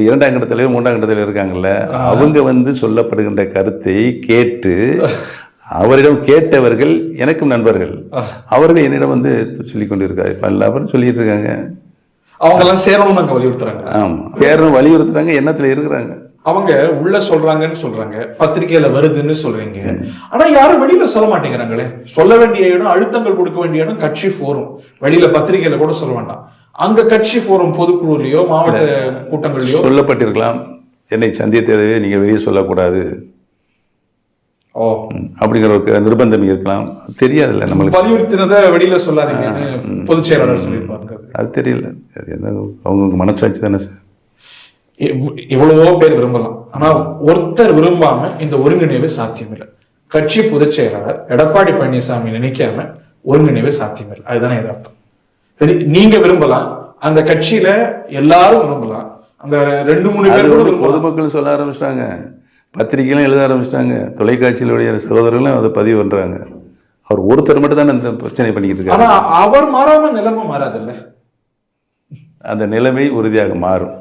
இப்போ இரண்டாம் கட்டத்திலேயோ மூன்றாம் கட்டத்தில் இருக்காங்கல்ல அவங்க வந்து சொல்லப்படுகின்ற கருத்தை கேட்டு அவரிடம் கேட்டவர்கள் எனக்கும் நண்பர்கள். அவர்கள் என்னிடம் வந்து சொல்லிக் கொண்டிருக்காரு. இப்போ எல்லாரும் சொல்லிட்டு இருக்காங்க. அவங்க எல்லாம் சேரணும்னு அங்க வலியுறுத்துறாங்க. ஆமா. பேரணும் வலியுறுத்துறாங்க எண்ணத்துல இருக்கிறாங்க. அவங்க உள்ள சொல்றாங்கன்னு சொல்றாங்க பத்திரிக்கையில வருதுன்னு சொல்றீங்க. ஆனா யாரும் வெளியில சொல்ல மாட்டேங்கிறாங்களே. சொல்ல வேண்டிய இடம் அழுத்தங்கள் கொடுக்க வேண்டிய இடம் கட்சி ஃபோரம் வெளியில பத்திரிக்கையில கூட சொல்ல வேண்டாம். அங்க கட்சி ஃபோரம் பொதுக்குழுலயோ மாவட்ட கூட்டங்கள்லயோ? சொல்லப்பட்டிருக்கலாம். என்னை சந்தித்ததை நீங்க வெளியே சொல்லக்கூடாது. ஓ. அப்படிங்கிற ஒரு நிர்பந்தம் இருக்கலாம். தெரியாதுல்ல நம்மளுக்கு. வலியுறுத்தினதை வெளியில சொல்லாதீங்கன்னு பொதுச் செயலாளர் சொல்லியிருப்பாங்க. அது தெரியல. அது என்ன அவங்க மனசாட்சி தானே சார். எவ்- எவ்வளவோ பேர் விரும்பலாம். ஆனா ஒருத்தர் விரும்பாம இந்த ஒருங்கிணைவு சாத்தியம் இல்லை கட்சி பொதுச் செயலாளர் எடப்பாடி பழனிசாமி நினைக்காம ஒருங்கிணைவு சாத்தியம் இல்லை அதுதானே யதார்த்தம். ரெடி- நீங்க விரும்பலாம். அந்த கட்சியில எல்லாரும் விரும்பலாம். அந்த ரெண்டு மூணு பேர் கூட பொதுமக்கள் சொல்ல ஆரம்பிச்சிட்டாங்க. பத்திரிகைலாம் எழுத ஆரம்பிச்சிட்டாங்க. தொலைக்காட்சியிலுடைய சகோதரர்களும் அதை பதிவு பண்றாங்க. அவர் ஒருத்தர் மட்டும் தானே இந்த பிரச்சனை பண்ணிக்கிட்டு இருக்காரு. ஆனா அவர் மாறாம நிலைமை மாறாதுல்ல? அந்த நிலைமை உறுதியாக மாறும்.